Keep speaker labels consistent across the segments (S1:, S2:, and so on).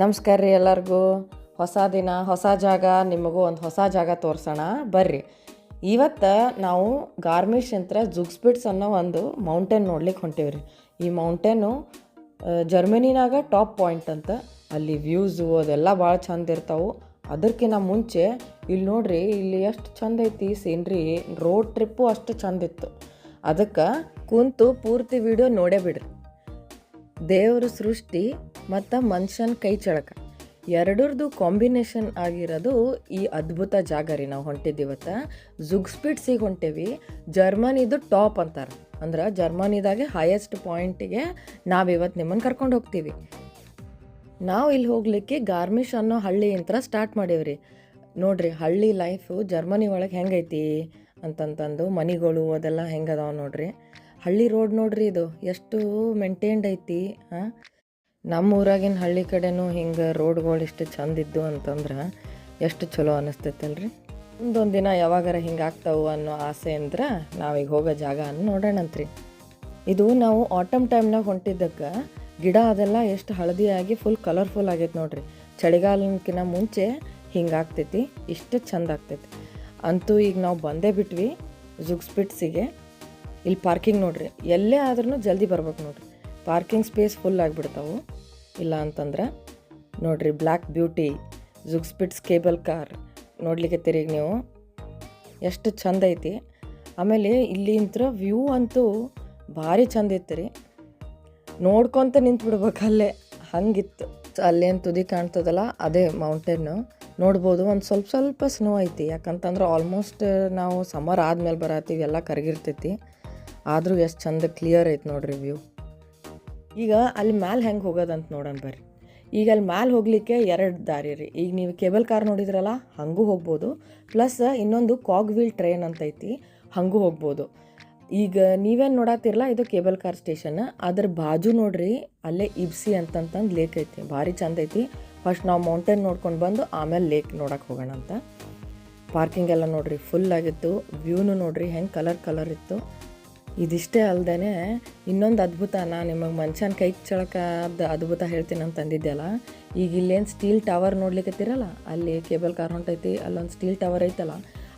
S1: ನಮಸ್ಕಾರ ರೀ ಎಲ್ಲರಿಗೂ. ಹೊಸ ದಿನ, ಹೊಸ ಜಾಗ, ನಿಮಗೂ ಒಂದು ಹೊಸ ಜಾಗ ತೋರಿಸೋಣ. ಬರ್ರಿ. ಇವತ್ತು ನಾವು ಗಾರ್ಮಿಶ್ ಯಂತ್ರ ಜುಗ್ಸ್ಬಿಟ್ಸ್ ಅನ್ನೋ ಒಂದು ಮೌಂಟೇನ್ ನೋಡ್ಲಿಕ್ಕೆ ಹೊಂಟೇವಿ ಈ ಮೌಂಟೇನು ಜರ್ಮನಿನಾಗ ಟಾಪ್ ಪಾಯಿಂಟ್ ಅಂತ. ಅಲ್ಲಿ ವ್ಯೂಸು ಅದೆಲ್ಲ ಭಾಳ ಚಂದ ಇರ್ತಾವೆ. ಅದಕ್ಕಿಂತ ಮುಂಚೆ ಇಲ್ಲಿ ನೋಡ್ರಿ, ಇಲ್ಲಿ ಎಷ್ಟು ಚಂದ ಐತಿ ಸೀನ್ರಿ. ರೋಡ್ ಟ್ರಿಪ್ಪು ಅಷ್ಟು ಚಂದ ಇತ್ತು. ಅದಕ್ಕೆ ಕುಂತು ಪೂರ್ತಿ ವಿಡಿಯೋ ನೋಡೇ ಬಿಡ್ರಿ. ದೇವ್ರ ಸೃಷ್ಟಿ ಮತ್ತು ಮನುಷ್ಯನ ಕೈ ಚಳಕ. ಎರಡರದು ಕಾಂಬಿನೇಷನ್ ಆಗಿರೋದು ಈ ಅದ್ಭುತ ಜಾಗ ರೀ ನಾವು ಹೊಂಟಿದ್ದೀವತ್ತ ಜುಗ್ಸ್ಪಿಟ್ಸಿಗೆ ಹೊಂಟೇವಿ. ಜರ್ಮನಿದು ಟಾಪ್ ಅಂತಾರೆ. ಅಂದ್ರೆ ಜರ್ಮನಿದಾಗೆ ಹೈಯೆಸ್ಟ್ ಪಾಯಿಂಟಿಗೆ ನಾವಿವತ್ತು ನಿಮ್ಮನ್ನು ಕರ್ಕೊಂಡು ಹೋಗ್ತೀವಿ. ನಾವು ಇಲ್ಲಿ ಹೋಗ್ಲಿಕ್ಕೆ ಗಾರ್ಮಿಶ್ ಅನ್ನೋ ಹಳ್ಳಿ ಅಂತ ಸ್ಟಾರ್ಟ್ ಮಾಡೇವ್ರಿ ನೋಡ್ರಿ ಹಳ್ಳಿ ಲೈಫು ಜರ್ಮನಿ ಒಳಗೆ ಹೆಂಗೈತಿ ಅಂತಂತಂದು ಮನಿಗಳು ಅದೆಲ್ಲ ಹೆಂಗದಾವ ನೋಡ್ರಿ. ಹಳ್ಳಿ ರೋಡ್ ನೋಡ್ರಿ ಇದು. ಎಷ್ಟು ಮೇಂಟೈನ್ಡ್ ಐತಿ ಹಾಂ ನಮ್ಮ ಊರಾಗಿನ ಹಳ್ಳಿ ಕಡೆನೂ ಹಿಂಗೆ ರೋಡ್ಗಳು ಇಷ್ಟು ಚಂದ ಇದ್ದು ಅಂತಂದ್ರೆ ಎಷ್ಟು ಚಲೋ ಅನಿಸ್ತೈತಲ್ರಿ? ಒಂದೊಂದು ದಿನ ಯಾವಾಗಾರ ಹಿಂಗೆ ಆಗ್ತಾವು ಅನ್ನೋ ಆಸೆ ಅಂದ್ರೆ ನಾವೀಗ ಹೋಗೋ ಜಾಗ ಅನ್ನು ನೋಡೋಣಂತ್ರಿ. ಇದು ನಾವು ಆಟಮ್ ಟೈಮ್ನಾಗ ಹೊಂಟಿದ್ದಕ್ಕೆ ಗಿಡ ಅದೆಲ್ಲ ಎಷ್ಟು ಹಳದಿಯಾಗಿ ಫುಲ್ ಕಲರ್ಫುಲ್ ಆಗೈತೆ ನೋಡ್ರಿ. ಚಳಿಗಾಲಕ್ಕಿಂತ ಮುಂಚೆ ಹಿಂಗೆ ಆಗ್ತೈತಿ, ಇಷ್ಟು ಚಂದ ಆಗ್ತೈತಿ. ಅಂತೂ ಈಗ ನಾವು ಬಂದೇ ಬಿಟ್ವಿ ಜುಗ್ಸ್ಪಿಟ್ಸಿಗೆ ಇಲ್ಲಿ ಪಾರ್ಕಿಂಗ್ ನೋಡ್ರಿ, ಎಲ್ಲೇ ಆದ್ರೂ ಜಲ್ದಿ ಬರ್ಬೇಕು ನೋಡ್ರಿ. ಪಾರ್ಕಿಂಗ್ ಸ್ಪೇಸ್ ಫುಲ್ ಆಗಿಬಿಡ್ತಾವು. ಇಲ್ಲ ಅಂತಂದ್ರೆ, ನೋಡಿರಿ black beauty Zugspitze cable car ನೋಡಲಿಕ್ಕೆ ತಿರುಗಿ ನೀವು. ಎಷ್ಟು ಚಂದ ಐತಿ. ಆಮೇಲೆ ಇಲ್ಲಿಂತ್ರ ವ್ಯೂ ಅಂತೂ ಭಾರಿ ಚಂದ ಇತ್ತು ರೀ. ನೋಡ್ಕೊತ ನಿಂತ್ಬಿಡ್ಬೇಕು ಅಲ್ಲೇ. ಹಂಗಿತ್ತು. ಅಲ್ಲೇನು ತುದಿ ಕಾಣ್ತದಲ್ಲ, ಅದೇ ಮೌಂಟೇನು ನೋಡ್ಬೋದು, ಒಂದು ಸ್ವಲ್ಪ ಸ್ವಲ್ಪ ಸ್ನೋ ಐತಿ. ಯಾಕಂತಂದ್ರೆ ಆಲ್ಮೋಸ್ಟ್ ನಾವು ಸಮರ್ ಆದಮೇಲೆ ಬರತ್ತೀವಿ ಎಲ್ಲ ಕರಗಿರ್ತೈತಿ. ಆದರೂ ಎಷ್ಟು ಚಂದ ಕ್ಲಿಯರ್ ಐತೆ ನೋಡ್ರಿ ವ್ಯೂ ಈಗ ಅಲ್ಲಿ ಮ್ಯಾಲೆ ಹೆಂಗೆ ಹೋಗೋದಂತ ನೋಡೋಣ ಬರ್ರಿ. ಈಗ ಅಲ್ಲಿ ಮ್ಯಾಲೆ ಹೋಗಲಿಕ್ಕೆ ಎರಡು ದಾರಿ ರೀ. ಈಗ ನೀವು ಕೇಬಲ್ ಕಾರ್ ನೋಡಿದ್ರಲ್ಲ, ಹಾಗೂ ಹೋಗ್ಬೋದು. ಪ್ಲಸ್ ಇನ್ನೊಂದು ಕಾಗ್ ವೀಲ್ ಟ್ರೈನ್ ಅಂತ ಐತಿ, ಹಾಗೂ ಹೋಗ್ಬೋದು. ಈಗ ನೀವೇನು ನೋಡತ್ತಿರಲ್ಲ ಇದು ಕೇಬಲ್ ಕಾರ್ ಸ್ಟೇಷನ್. ಅದ್ರ ಬಾಜು ನೋಡ್ರಿ, ಅಲ್ಲೇ ಇಬ್ಸಿ ಅಂತಂತಂದು ಲೇಕ್ ಐತಿ. ಭಾರಿ ಚಂದ ಐತಿ. ಫಸ್ಟ್ ನಾವು ಮೌಂಟೇನ್ ನೋಡ್ಕೊಂಡು ಬಂದು ಆಮೇಲೆ ಲೇಕ್ ನೋಡೋಕೆ ಹೋಗೋಣ ಅಂತ. ಪಾರ್ಕಿಂಗ್ ಎಲ್ಲ ನೋಡ್ರಿ ಫುಲ್ ಆಗಿತ್ತು. ವ್ಯೂನು ನೋಡ್ರಿ, ಹೆಂಗೆ ಕಲರ್ ಕಲರ್ ಇತ್ತು. ಇದಿಷ್ಟೇ ಅಲ್ಲದೆ ಇನ್ನೊಂದು ಅದ್ಭುತ ನಾ ನಿಮಗೆ ಮನುಷ್ಯನ ಕೈ ಚಳಕದ ಅದ್ಭುತ ಹೇಳ್ತೀನಿ ಅಂತ ಅಂದಿದ್ದೆಲ್ಲ ಈಗ ಇಲ್ಲೇನು ಸ್ಟೀಲ್ ಟವರ್ ನೋಡ್ಲಿಕ್ಕತ್ತಿರಲ್ಲ ಅಲ್ಲಿ ಕೇಬಲ್ ಕಾರ್ ಹೊಂಟೈತಿ, ಅಲ್ಲೊಂದು ಸ್ಟೀಲ್ ಟವರ್ ಐತಲ್ಲ,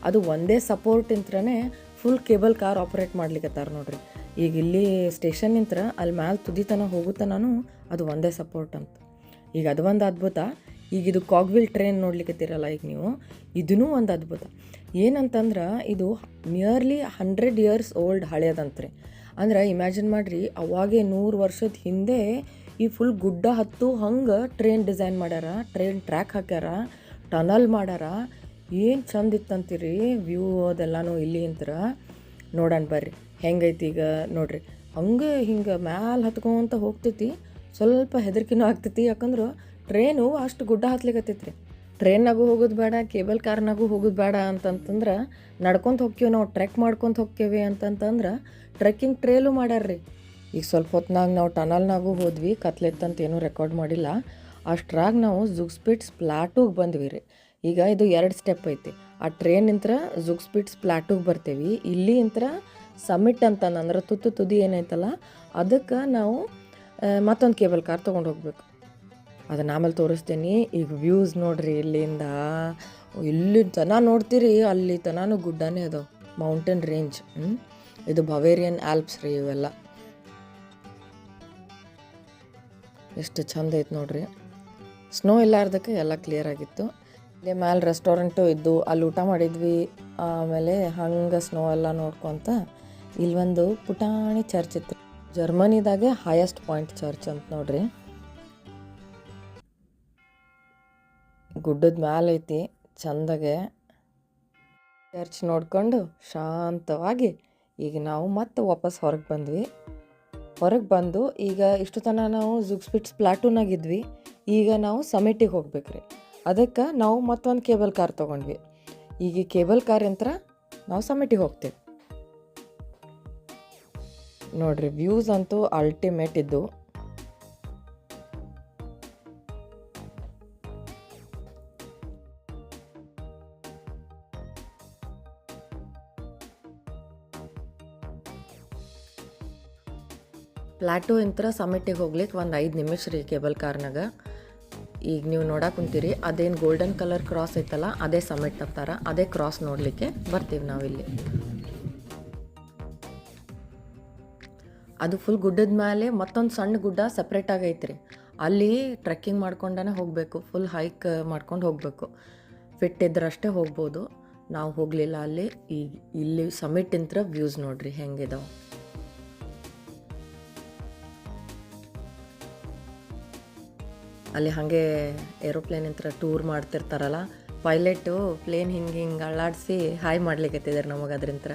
S1: ಅದು ಒಂದೇ ಸಪೋರ್ಟ್ ಇಂತ್ರನೇ ಫುಲ್ ಕೇಬಲ್ ಕಾರ್ ಆಪ್ರೇಟ್ ಮಾಡ್ಲಿಕ್ಕತ್ತಾರ ನೋಡ್ರಿ. ಈಗ ಇಲ್ಲಿ ಸ್ಟೇಷನ್ ನಿಂತ್ರ ಅಲ್ಲಿ ಮ್ಯಾಲೆ ತುದಿತನ ಹೋಗುತ್ತನೂ ಅದು ಒಂದೇ ಸಪೋರ್ಟ್ ಅಂತ. ಈಗ ಅದು ಒಂದು ಅದ್ಭುತ, ಈಗ ಇದು ಕಾಗ್ವಿಲ್ ಟ್ರೈನ್ ನೋಡ್ಲಿಕ್ಕತ್ತೀರಲ್ಲ ಈಗ ನೀವು ಇದೂ ಒಂದು ಅದ್ಭುತ. ಏನಂತಂದ್ರೆ, ಇದು ನಿಯರ್ಲಿ ಹಂಡ್ರೆಡ್ ಇಯರ್ಸ್ ಓಲ್ಡ್ ಹಳೆಯದಂತ್ರಿ ಅಂದ್ರೆ ಇಮ್ಯಾಜಿನ್ ಮಾಡಿರಿ, ಅವಾಗೆ ನೂರು ವರ್ಷದ ಹಿಂದೆ ಈ ಫುಲ್ ಗುಡ್ಡ ಹತ್ತು ಹಂಗೆ ಟ್ರೈನ್ ಡಿಸೈನ್ ಮಾಡ್ಯಾರ ಟ್ರೈನ್ ಟ್ರ್ಯಾಕ್ ಹಾಕ್ಯಾರ ಟನಲ್ ಮಾಡ್ಯಾರ. ಏನು ಚಂದ ಇತ್ತಂತೀರಿ ವ್ಯೂ ಅದೆಲ್ಲನೂ ಇಲ್ಲಿ ಅಂತರ. ನೋಡೋಣ ಬರ್ರಿ, ಹೆಂಗೈತಿ ಈಗ ನೋಡ್ರಿ. ಹಂಗೆ ಹಿಂಗೆ ಮ್ಯಾಲೆ ಹತ್ಕೊಂತ ಹೋಗ್ತೈತಿ, ಸ್ವಲ್ಪ ಹೆದರಿಕೆನೂ ಆಗ್ತೈತಿ. ಯಾಕಂದ್ರೆ ಟ್ರೈನು ಅಷ್ಟು ಗುಡ್ಡ ಹತ್ಲಿಕತ್ತೈತ್ರಿ. ಟ್ರೈನ್ನಾಗೂ ಹೋಗೋದು ಬೇಡ, ಕೇಬಲ್ ಕಾರ್ನಾಗೂ ಹೋಗೋದು ಬೇಡ ಅಂತಂತಂದ್ರೆ ನಡ್ಕೊಂತ ಹೋಗ್ತೀವಿ ನಾವು, ಟ್ರೆಕ್ ಮಾಡ್ಕೊಂತ ಹೋಗ್ತೇವೆ ಅಂತಂತಂದ್ರೆ ಟ್ರೆಕ್ಕಿಂಗ್ ಟ್ರೇಲು ಮಾಡ್ಯಾರ್ರಿ. ಈಗ ಸ್ವಲ್ಪ ಹೊತ್ನಾಗ ನಾವು ಟನಲ್ನಾಗೂ ಹೋದ್ವಿ, ಕತ್ಲೆತ್ತಂತ ಏನೂ ರೆಕಾರ್ಡ್ ಮಾಡಿಲ್ಲ. ಅಷ್ಟ್ರಾಗ ನಾವು ಜುಗ್ಸ್ಪಿಟ್ಸ್ ಪ್ಲಾಟೂಗೆ ಬಂದ್ವಿ ರೀ. ಈಗ ಇದು ಎರಡು ಸ್ಟೆಪ್ ಐತಿ. ಆ ಟ್ರೈನ್ ಇಂತ್ರ ಜುಗ್ಸ್ಪಿಟ್ಸ್ ಪ್ಲಾಟೂಗೆ ಬರ್ತೇವೆ. ಇಲ್ಲಿ ಇಂತ್ರ ಸಮಿಟ್ ಅಂತ ಅಂದ್ರೆ ತುತ್ತು ತುದಿ ಏನೈತಲ್ಲ, ಅದಕ್ಕೆ ನಾವು ಮತ್ತೊಂದು ಕೇಬಲ್ ಕಾರ್ ತೊಗೊಂಡು ಹೋಗ್ಬೇಕು. ಅದನ್ನ ಆಮೇಲೆ ತೋರಿಸ್ತೀನಿ. ಈಗ ವ್ಯೂಸ್ ನೋಡಿರಿ ಇಲ್ಲಿಂದ, ಇಲ್ಲಿ ತನ ನೋಡ್ತೀರಿ, ಅಲ್ಲಿ ತನಾನು ಗುಡ್ಡನೇ ಅದು ಮೌಂಟೇನ್ ರೇಂಜ್ ಇದು ಬವೇರಿಯನ್ ಆಲ್ಪ್ಸ್ ರೀ ಇವೆಲ್ಲ. ಎಷ್ಟು ಚಂದ ಐತೆ ನೋಡ್ರಿ. ಸ್ನೋ ಇಲ್ಲಾರ್ದಕ್ಕೆ ಎಲ್ಲ ಕ್ಲಿಯರ್ ಆಗಿತ್ತು. ಇಲ್ಲಿ ಮ್ಯಾಲೆ ರೆಸ್ಟೋರೆಂಟು ಇದ್ದು, ಅಲ್ಲಿ ಊಟ ಮಾಡಿದ್ವಿ. ಆಮೇಲೆ ಹಂಗೆ ಸ್ನೋ ಎಲ್ಲ ನೋಡ್ಕೊತ ಒಂದು ಪುಟಾಣಿ ಚರ್ಚ್ ಇತ್ತು. ಜರ್ಮನಿದಾಗೆ ಹೈಯೆಸ್ಟ್ ಪಾಯಿಂಟ್ ಚರ್ಚ್ ಅಂತ ನೋಡ್ರಿ. ಗುಡ್ಡದ ಮ್ಯಾಲೆ ಐತಿ, ಚಂದಗೆ. ಚರ್ಚ್ ನೋಡ್ಕೊಂಡು ಶಾಂತವಾಗಿ ಈಗ ನಾವು ಮತ್ತೆ ವಾಪಸ್ ಹೊರಗೆ ಬಂದ್ವಿ. ಹೊರಗೆ ಬಂದು ಈಗ ಇಷ್ಟು ತನಕ ನಾವು ಜುಗ್ಸ್ಪಿಟ್ಸ್ ಪ್ಲಾಟೂನಾಗಿದ್ವಿ ಈಗ ನಾವು ಸಮಿಟಿಗೆ ಹೋಗ್ಬೇಕ್ರಿ. ಅದಕ್ಕೆ ನಾವು ಮತ್ತೊಂದು ಕೇಬಲ್ ಕಾರ್ ತೊಗೊಂಡ್ವಿ. ಈಗ ಕೇಬಲ್ ಕಾರ್ ಯಂತ್ರ ನಾವು ಸಮಿಟಿಗೆ ಹೋಗ್ತೇವೆ. ನೋಡ್ರಿ ವ್ಯೂಸ್ ಅಂತೂ ಅಲ್ಟಿಮೇಟ್ ಇದ್ದು. ಪ್ಲಾಟೋ ಇಂತ್ರ ಸಮಿಟಿಗೆ ಹೋಗ್ಲಿಕ್ಕೆ ಒಂದು ಐದು ನಿಮಿಷ ರೀ ಕೇಬಲ್ ಕಾರ್ನಾಗ. ಈಗ ನೀವು ನೋಡಕ್ಕೆ ಕುಂತೀರಿ, ಅದೇನು ಗೋಲ್ಡನ್ ಕಲರ್ ಕ್ರಾಸ್ ಐತಲ್ಲ, ಅದೇ ಸಮಿಟ್ ಅಂತಾರ ಅದೇ ಕ್ರಾಸ್ ನೋಡಲಿಕ್ಕೆ ಬರ್ತೀವಿ ನಾವಿಲ್ಲಿ ಅದು ಫುಲ್ ಗುಡ್ಡದ ಮೇಲೆ ಮತ್ತೊಂದು ಸಣ್ಣ ಗುಡ್ಡ ಸಪ್ರೇಟ್ ಆಗೈತ್ರಿ ಅಲ್ಲಿ ಟ್ರೆಕ್ಕಿಂಗ್ ಮಾಡ್ಕೊಂಡೇ ಹೋಗಬೇಕು ಫುಲ್ ಹೈಕ್ ಮಾಡ್ಕೊಂಡು ಹೋಗಬೇಕು. ಫಿಟ್ ಇದ್ರಷ್ಟೇ ಹೋಗ್ಬೋದು. ನಾವು ಹೋಗಲಿಲ್ಲ ಅಲ್ಲಿ, ಈ ಇಲ್ಲಿ ಸಮಿಟ್ ಇಂತ್ರ ವ್ಯೂಸ್ ನೋಡ್ರಿ ಹೆಂಗಿದಾವೆ ಅಲ್ಲಿ ಹಾಗೆ ಏರೋಪ್ಲೇನ್ ಹತ್ರ ಟೂರ್ ಮಾಡ್ತಿರ್ತಾರಲ್ಲ ಪೈಲಟು ಪ್ಲೇನ್ ಹಿಂಗೆ ಹಿಂಗೆ ಅಳ್ಳಾಡಿಸಿ ಹಾಯ್ ಮಾಡ್ಲಿಕ್ಕತ್ತಿದ್ದಾರೆ ನಮಗೆ ಅದ್ರಿಂತ್ರ.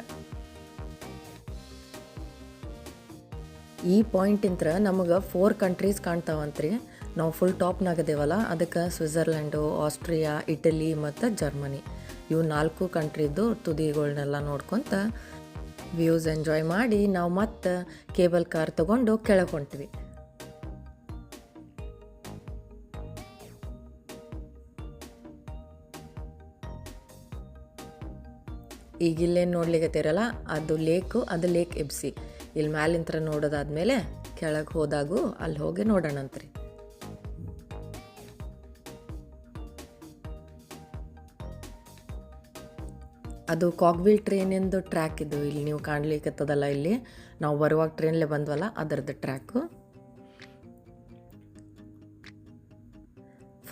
S1: ಈ ಪಾಯಿಂಟ್ ಇಂತ್ರ ನಮಗೆ ಫೋರ್ ಕಂಟ್ರೀಸ್ ಕಾಣ್ತಾವಂತ್ರಿ. ನಾವು ಫುಲ್ ಟಾಪ್ನಾಗದೇವಲ್ಲ ಅದಕ್ಕೆ ಸ್ವಿಟ್ಜರ್ಲ್ಯಾಂಡು ಆಸ್ಟ್ರಿಯಾ ಇಟಲಿ ಮತ್ತು ಜರ್ಮನಿ ಇವು ನಾಲ್ಕು ಕಂಟ್ರಿದ್ದು ತುದಿಗಳನ್ನೆಲ್ಲ ನೋಡ್ಕೊತ ವ್ಯೂಸ್ ಎಂಜಾಯ್ ಮಾಡಿ ನಾವು ಮತ್ತೆ ಕೇಬಲ್ ಕಾರ್ ತಗೊಂಡು ಕೆಳಗೆ ಈಗ ಇಲ್ಲೇನು ನೋಡ್ಲಿಕ್ಕತ್ತೀರಲ್ಲ ಅದು ಲೇಕು, ಅದು ಲೇಕ್ ಎಬ್ಸಿ ಇಲ್ಲಿ ಮ್ಯಾಲಿಂತ್ರ ನೋಡೋದಾದ್ಮೇಲೆ ಕೆಳಗೆ ಹೋದಾಗೂ ಅಲ್ಲಿ ಹೋಗಿ ನೋಡೋಣಂತ್ರಿ ಅದು ಕಾಗ್ವಿಲ್ ಟ್ರೈನಿಂದು ಟ್ರ್ಯಾಕ್ ಇದು. ಇಲ್ಲಿ ನೀವು ಕಾಣ್ಲಿಕ್ಕತ್ತದಲ್ಲ ಇಲ್ಲಿ. ನಾವು ಬರುವಾಗ ಟ್ರೈನ್ಲೇ ಬಂದ್ವಲ್ಲ, ಅದರದ್ದು ಟ್ರ್ಯಾಕು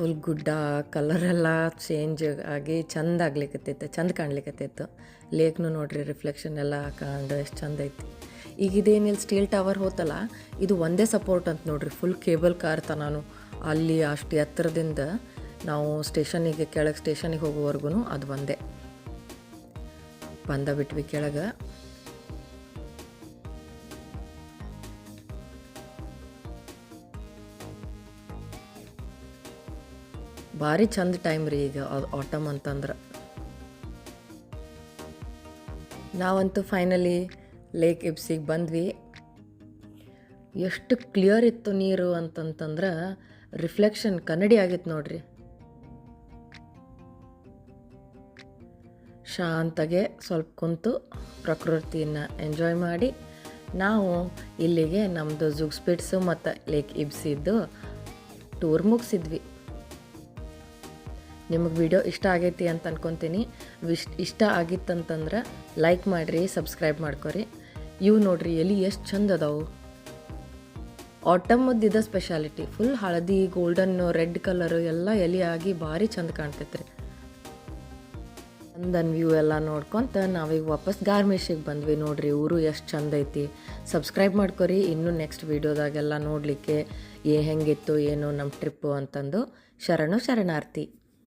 S1: ಫುಲ್ ಗುಡ್ಡ ಕಲರೆಲ್ಲ ಚೇಂಜ್ ಆಗಿ ಚಂದ ಆಗ್ಲಿಕ್ಕತ್ತೈತೆ ಚಂದ ಕಾಣ್ಲಿಕ್ಕತ್ತೈತೆ ಲೇಕ್ನು ನೋಡ್ರಿ ರಿಫ್ಲೆಕ್ಷನ್ ಎಲ್ಲ ಕಂಡು ಎಷ್ಟು ಚಂದ ಐತಿ. ಈಗ ಇದೇನಿಲ್ಲ ಸ್ಟೀಲ್ ಟವರ್ ಹೋತಲ್ಲ, ಇದು ಒಂದೇ ಸಪೋರ್ಟ್ ಅಂತ ನೋಡ್ರಿ ಫುಲ್ ಕೇಬಲ್ ಕಾರ್ ತನಾನು. ಅಲ್ಲಿ ಅಷ್ಟು ಎತ್ತರದಿಂದ ನಾವು ಸ್ಟೇಷನಿಗೆ ಕೆಳಗೆ ಸ್ಟೇಷನಿಗೆ ಹೋಗೋವರೆಗೂ ಅದು ಒಂದೇ. ಬಂದ ಬಿಟ್ವಿ ಕೆಳಗೆ. ಭಾರಿ ಚಂದ ಟೈಮ್ ರೀ ಈಗ ಆಟಮ್ ಅಂತಂದ್ರೆ. ನಾವಂತೂ ಫೈನಲಿ ಲೇಕ್ ಇಬ್ಸಿಗೆ ಬಂದ್ವಿ. ಎಷ್ಟು ಕ್ಲಿಯರ್ ಇತ್ತು ನೀರು ಅಂತಂತಂದ್ರೆ ರಿಫ್ಲೆಕ್ಷನ್ ಕನ್ನಡಿ ಆಗಿತ್ತು ನೋಡ್ರಿ. ಶಾಂತಾಗೆ ಸ್ವಲ್ಪ ಕುಂತು ಪ್ರಕೃತಿಯನ್ನು ಎಂಜಾಯ್ ಮಾಡಿ ನಾವು ಇಲ್ಲಿಗೆ ನಮ್ಮದು ಜುಗ್ಸ್ಪಿಟ್ಸು ಮತ್ತು ಲೇಕ್ ಇಬ್ಸಿದ್ದು ಟೂರ್ ಮುಗಿಸಿದ್ವಿ. ನಿಮಗೆ ವಿಡಿಯೋ ಇಷ್ಟ ಆಗೈತಿ ಅಂತ ಅನ್ಕೊತೀನಿ. ವಿಶ್ ಇಷ್ಟ ಆಗಿತ್ತಂತಂದ್ರೆ ಲೈಕ್ ಮಾಡಿರಿ ಸಬ್ಸ್ಕ್ರೈಬ್ ಮಾಡ್ಕೊರಿ. ಇವು ನೋಡ್ರಿ ಎಲ್ಲಿ ಎಷ್ಟು ಚಂದ ಅದಾವು. ಆಟಮದ್ದು ಇದ ಸ್ಪೆಷಾಲಿಟಿ ಫುಲ್ ಹಳದಿ ಗೋಲ್ಡನ್ ರೆಡ್ ಕಲರ್ ಎಲ್ಲ ಎಲೆ ಆಗಿ ಭಾರಿ ಚಂದ ಕಾಣ್ತೈತ್ರಿ. ಚಂದನ್ ವ್ಯೂ ಎಲ್ಲ ನೋಡ್ಕೊಂತ ನಾವೀಗ ವಾಪಸ್ ಗಾರ್ಮೇಶಿಗೆ ಬಂದ್ವಿ ನೋಡ್ರಿ, ಊರು ಎಷ್ಟು ಚಂದ ಐತಿ. ಸಬ್ಸ್ಕ್ರೈಬ್ ಮಾಡ್ಕೊರಿ, ಇನ್ನೂ ನೆಕ್ಸ್ಟ್ ವಿಡಿಯೋದಾಗೆಲ್ಲ ನೋಡಲಿಕ್ಕೆ ಏ ಹೆಂಗಿತ್ತು, ಏನು ನಮ್ಮ ಟ್ರಿಪ್ಪು ಅಂತಂದು ಶರಣು ಶರಣಾರ್ಥಿ.